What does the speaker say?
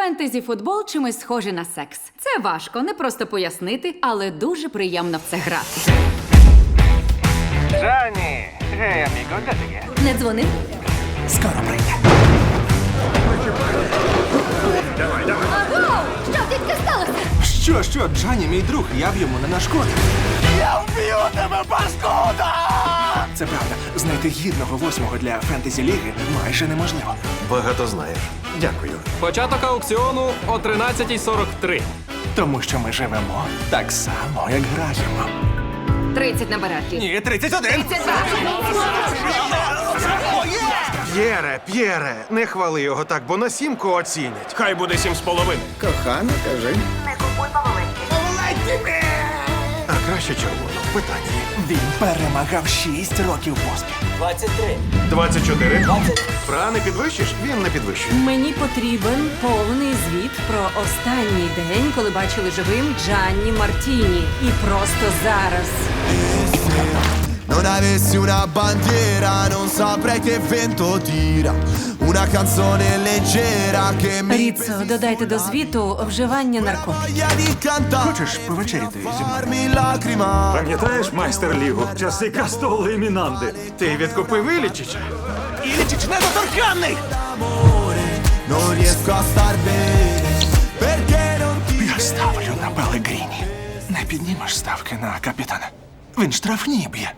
Фентезі футбол чимось схоже на секс. Це важко, не просто пояснити, але дуже приємно в це грати. Джанні! Гей, аміго, де ти є? Не дзвони. Скоро прийде. Аго! Що тільки сталося? Що, що, Джані, мій друг, я б йому не нашкодив. Я вб'ю тебе, паскуда! Це правда, знайти гідного восьмого для фентезі ліги майже неможливо. Багато знаєш. Дякую. Початок аукціону о 13.43. Тому що ми живемо так само, як граємо. 30 на бараки. Ні, 31! 32. П'єре, П'єре, не хвали його так, бо на сімку оцінять. Хай буде сім з половиною. Кохана, кажи. А краще червоно. Питання. Він перемагав шість років поспіль. 24. 20. Фра, не підвищиш? Він не підвищує. Мені потрібен повний звіт про останній день, коли бачили живим Джанні Мартіні. І просто зараз. Non avessi una bandiera non saprei che vento tira Una canzone leggera che mi Ріцо, додайте до звіту вживання наркотиків. voglia di cantare Хочеш повечеряти зі мною? Farmi lacrima Пам'ятаєш майстер лігу? Часи Кастоли і Мінанди. Ти відкупив Ілічича? Ілічич недоторканний! Non riesco a star bene Perché non ti Я ставлю на Пелегріні. Не піднімеш ставки на капітана. Він штрафні б'є.